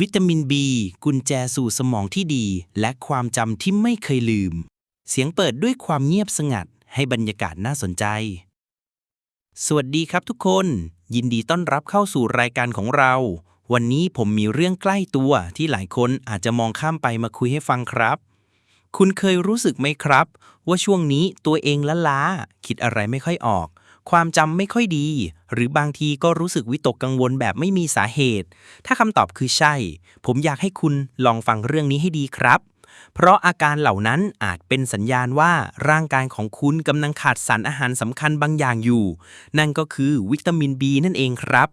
วิตามิน B กุญแจสู่สมองที่ดี และความจำที่ไม่เคยลืม เสียงเปิดด้วยความเงียบสงัด ให้บรรยากาศน่าสนใจ สวัสดีครับทุกคน ยินดีต้อนรับเข้าสู่รายการของเรา วันนี้ผมมีเรื่องใกล้ตัวที่หลายคนอาจจะมองข้ามไปมาคุยให้ฟังครับ คุณเคยรู้สึกไหมครับ ว่าช่วงนี้ตัวเองละล้า คิดอะไรไม่ค่อยออก ความจำไม่ค่อยดี หรือบางทีก็รู้สึกวิตกกังวลแบบไม่มีสาเหตุ ถ้าคำตอบคือใช่ ผมอยากให้คุณลองฟังเรื่องนี้ให้ดีครับ เพราะอาการเหล่านั้นอาจเป็นสัญญาณว่าร่างกายของคุณกำลังขาดสารอาหารสำคัญบางอย่างอยู่ นั่นก็คือวิตามิน B นั่นเองครับ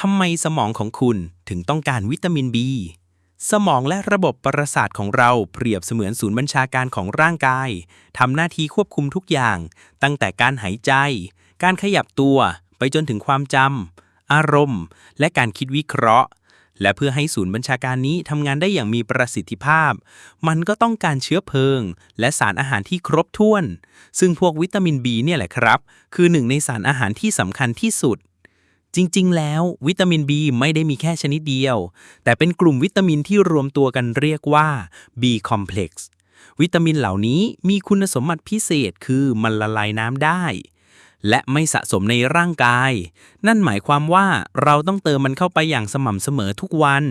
ทำไมสมองของคุณถึงต้องการวิตามิน B สมองและระบบประสาทของเราเปรียบเสมือนศูนย์บัญชาการของร่างกาย ทำหน้าที่ควบคุมทุกอย่าง ตั้งแต่การหายใจ การขยับตัวไปจนถึงความจำ อารมณ์ และการคิดวิเคราะห์ และเพื่อให้ศูนย์บัญชาการนี้ทำงานได้อย่างมีประสิทธิภาพ มันก็ต้องการเชื้อเพลิง และสารอาหารที่ครบถ้วน ซึ่งพวกวิตามิน B เนี่ยแหละครับ คือหนึ่งในสารอาหารที่สำคัญที่สุด จริง ๆ แล้ววิตามิน B ไม่ได้มีแค่ชนิดเดียว แต่เป็นกลุ่มวิตามินที่รวมตัวกันเรียกว่า B complex วิตามินเหล่านี้มีคุณสมบัติพิเศษคือมันละลายน้ำได้ และไม่สะสมในร่างกาย นั่นหมายความว่าเราต้องเติมมันเข้าไปอย่างสม่ำเสมอทุกวัน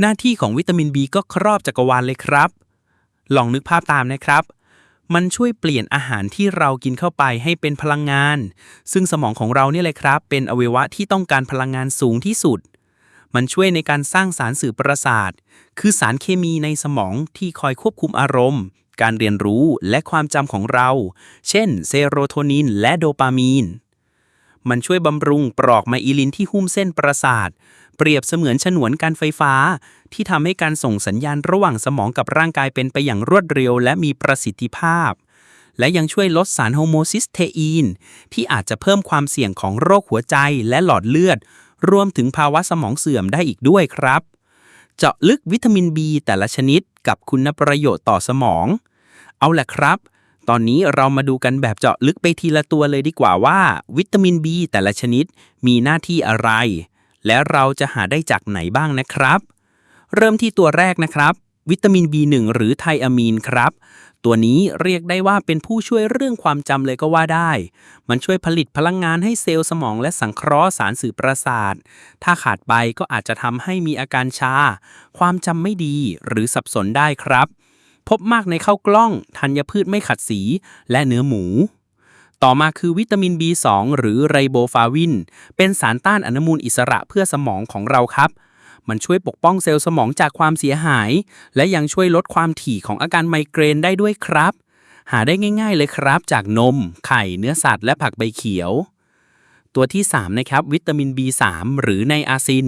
หน้าที่ของวิตามิน B ก็ครอบจักรวาลเลยครับ ลองนึกภาพตามนะครับ มันช่วยเปลี่ยนอาหารที่เรากินเข้าไปให้เป็นพลังงาน ซึ่งสมองของเราเนี่ยเลยครับ เป็นอวัยวะที่ต้องการพลังงานสูงที่สุด มันช่วยในการสร้างสารสื่อประสาท คือสารเคมีในสมองที่คอยควบคุมอารมณ์ การเรียนรู้และความจำของเรา เช่น เซโรโทนินและโดปามีน มันช่วยบำรุงปลอกไมอิลินที่หุ้มเส้นประสาท เปรียบเสมือนฉนวนการไฟฟ้า ที่ทำให้การส่งสัญญาณระหว่างสมองกับร่างกายเป็นไปอย่างรวดเร็ว และมีประสิทธิภาพ และยังช่วยลดสารโฮโมซิสเทอีน ที่อาจจะเพิ่มความเสี่ยงของโรคหัวใจและหลอดเลือด รวมถึงภาวะสมองเสื่อมได้อีกด้วยครับ เจาะลึกวิตามิน B แต่ละชนิดกับคุณประโยชน์ต่อสมอง เอาแหละครับตอนนี้เรามาดูกันแบบเจาะลึกไปทีละตัวเลยดีกว่าว่า วิตามิน B แต่ละชนิดมีหน้าที่อะไร และเราจะหาได้จากไหนบ้างนะครับ เริ่มที่ตัวแรกนะครับ วิตามิน B1 หรือไทอะมีนครับ ตัวนี้เรียกได้ว่าเป็นผู้ช่วยเรื่องความจำเลยก็ว่าได้ มันช่วยผลิตพลังงานให้เซลล์สมองและสังเคราะห์สารสื่อประสาท ถ้าขาดไปก็อาจจะทำให้มีอาการชา ความจำไม่ดีหรือสับสนได้ครับ พบมากในข้าวกล้องธัญพืชไม่ขัดสี และเนื้อหมู ต่อมาคือวิตามิน B2 หรือไรโบฟาวิน เป็นสารต้านอนุมูลอิสระเพื่อสมองของเราครับ มันช่วยปกป้องเซลล์สมองจากความเสียหาย และยังช่วยลดความถี่ของอาการไมเกรนได้ด้วยครับ หาได้ง่ายๆเลยครับ จากนม ไข่ เนื้อสัตว์ และผักใบเขียว ตัวที่ 3 นะครับ วิตามิน B3 หรือไนอาซิน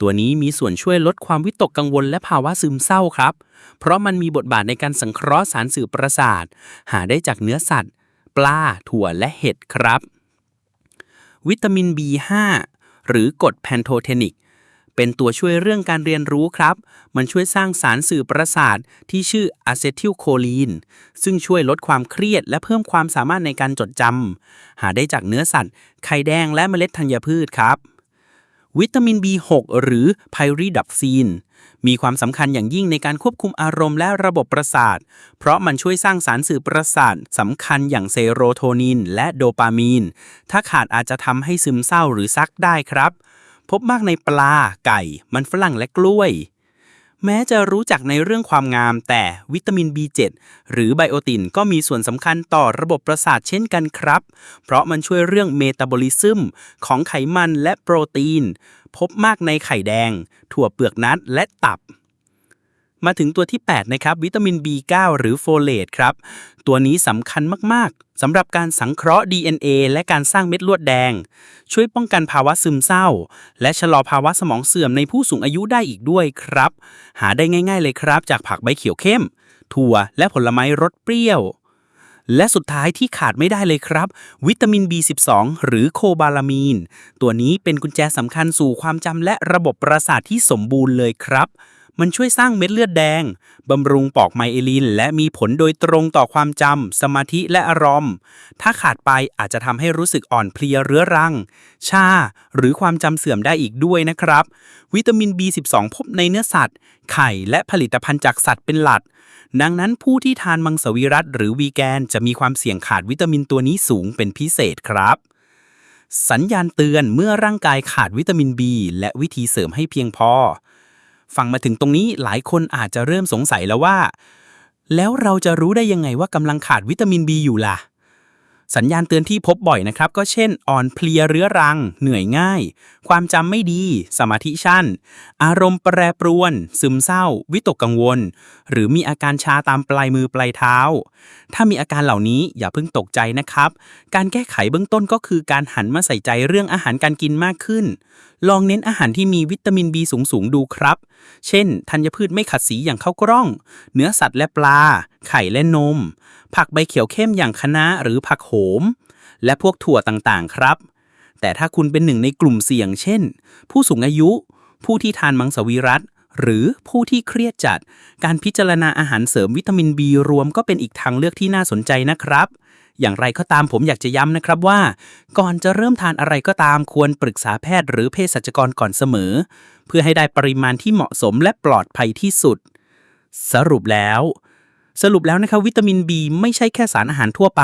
ตัวนี้มีส่วนช่วยลดความวิตกกังวลและภาวะซึมเศร้าครับ เพราะมันมีบทบาทในการสังเคราะห์สารสื่อประสาท หาได้จากเนื้อสัตว์ ปลาถั่วและเห็ดครับ วิตามิน B5 หรือกรดแพนโทเทนิก เป็นตัวช่วยเรื่องการเรียนรู้ครับ มันช่วยสร้างสารสื่อประสาทที่ชื่ออะเซทิลโคลีน ซึ่งช่วยลดความเครียดและเพิ่มความสามารถในการจดจำ หาได้จากเนื้อสัตว์ ไข่แดงและเมล็ดธัญพืชครับ วิตามิน B6 หรือไพริดับซีน มีความสำคัญอย่างยิ่งในการควบคุมอารมณ์และระบบประสาท เพราะมันช่วยสร้างสารสื่อประสาทสำคัญอย่างเซโรโทนินและโดปามีน ถ้าขาดอาจจะทำให้ซึมเศร้าหรือซักได้ครับ พบมากในปลา ไก่ มันฝรั่งและกล้วย แม้จะรู้จักในเรื่องความงาม แต่วิตามิน B7 หรือไบโอตินก็มีส่วนสำคัญต่อระบบประสาทเช่นกันครับ เพราะมันช่วยเรื่องเมตาบอลิซึมของไขมันและโปรตีน พบมากในไข่แดง ถั่วเปลือกนัดและตับ มาถึงตัวที่ 8 นะครับ วิตามิน B9 หรือโฟเลตครับ ตัวนี้สำคัญมาก ๆสำหรับการสังเคราะห์ DNA และการสร้างเม็ดลือดแดง ช่วยป้องกันภาวะซึมเศร้า และชะลอภาวะสมองเสื่อมในผู้สูงอายุได้อีกด้วยครับ หาได้ง่าย ๆ เลยครับ จากผักใบเขียวเข้ม ถั่ว และผลไม้รสเปรี้ยวและสุดท้ายที่ขาดไม่ได้เลยครับ วิตามิน B12 หรือโคบาลามีน ตัวนี้เป็นกุญแจสำคัญสู่ความจำและระบบประสาทที่สมบูรณ์เลยครับ มันช่วยสร้างเม็ดเลือดแดง บำรุงปอกไมเอลิน และมีผลโดยตรงต่อความจำ สมาธิและอารมณ์ ถ้าขาดไปอาจจะทำให้รู้สึกอ่อนเพลียเรื้อรัง ชา หรือความจำเสื่อมได้อีกด้วยนะครับ วิตามิน B12 พบในเนื้อสัตว์ ไข่และผลิตภัณฑ์จากสัตว์เป็นหลัก ดังนั้นผู้ที่ทานมังสวิรัตหรือวีแกน จะมีความเสี่ยงขาดวิตามินตัวนี้สูงเป็นพิเศษครับสัญญาณเตือนเมื่อร่างกายขาดวิตามิน B และวิธีเสริมให้เพียงพอ ฟังมาถึงตรงนี้หลายคนอาจจะเริ่มสงสัยแล้วว่า แล้วเราจะรู้ได้ยังไงว่ากำลังขาดวิตามิน B อยู่ล่ะ สัญญาณเตือนที่พบบ่อยนะครับ ก็เช่น อ่อนเพลียเรื้อรัง เหนื่อยง่าย ความจำไม่ดี สมาธิสั้น อารมณ์แปรปรวน ซึมเศร้า วิตกกังวล หรือมีอาการชาตามปลายมือปลายเท้า ถ้ามีอาการเหล่านี้อย่าเพิ่งตกใจนะครับ การแก้ไขเบื้องต้นก็คือการหันมาใส่ใจเรื่องอาหารการกินมากขึ้น ลองเน้นอาหารที่มีวิตามิน B สูงๆดูครับ เช่น ธัญพืชไม่ขัดสีอย่างข้าวกล้อง เนื้อสัตว์และปลา ไข่และนม ผักใบเขียวเข้มอย่างคะน้าหรือผักโหม และพวกถั่วต่างๆ ครับ แต่ถ้าคุณเป็นหนึ่งในกลุ่มเสี่ยง เช่น ผู้สูงอายุ ผู้ที่ทานมังสวิรัตหรือผู้ที่เครียดจัด การพิจารณาอาหารเสริมวิตามิน B รวมก็เป็นอีกทางเลือกที่น่าสนใจนะครับ อย่างไรก็ตามผมอยากจะย้ำนะครับว่า ก่อนจะเริ่มทานอะไรก็ตามควรปรึกษาแพทย์หรือเภสัชกรก่อนเสมอ เพื่อให้ได้ปริมาณที่เหมาะสมและปลอดภัยที่สุด สรุปแล้ว สรุปแล้วนะครับวิตามิน B ไม่ใช่แค่สารอาหารทั่วไป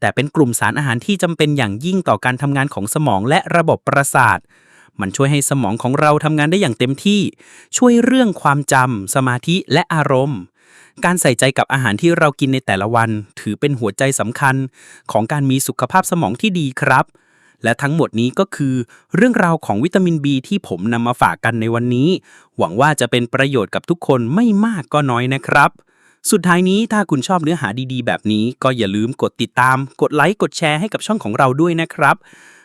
แต่เป็นกลุ่มสารอาหารที่จำเป็นอย่างยิ่งต่อการทำงานของสมองและระบบประสาทมันช่วยให้สมองของเราทำงานได้อย่างเต็มที่ ช่วยเรื่องความจำสมาธิและอารมณ์ การใส่ใจกับอาหารที่เรากินในแต่ละวัน ถือเป็นหัวใจสำคัญของการมีสุขภาพสมองที่ดีครับ และทั้งหมดนี้ก็คือ เรื่องราวของวิตามิน B ที่ผมนำมาฝากกันในวันนี้ หวังว่าจะเป็นประโยชน์กับทุกคนไม่มากก็น้อยนะครับสุดท้ายนี้ถ้าคุณชอบเนื้อหาดีๆ แบบนี้ก็อย่าลืมกดติดตาม กดไลค์ กดแชร์ให้กับช่องของเราด้วยนะครับ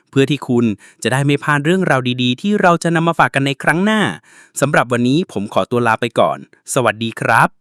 เพื่อที่คุณจะได้ไม่พลาดเรื่องราวดีๆ ที่เราจะนำมาฝากกันในครั้งหน้าสำหรับวันนี้ผมขอตัวลาไปก่อน สวัสดีครับ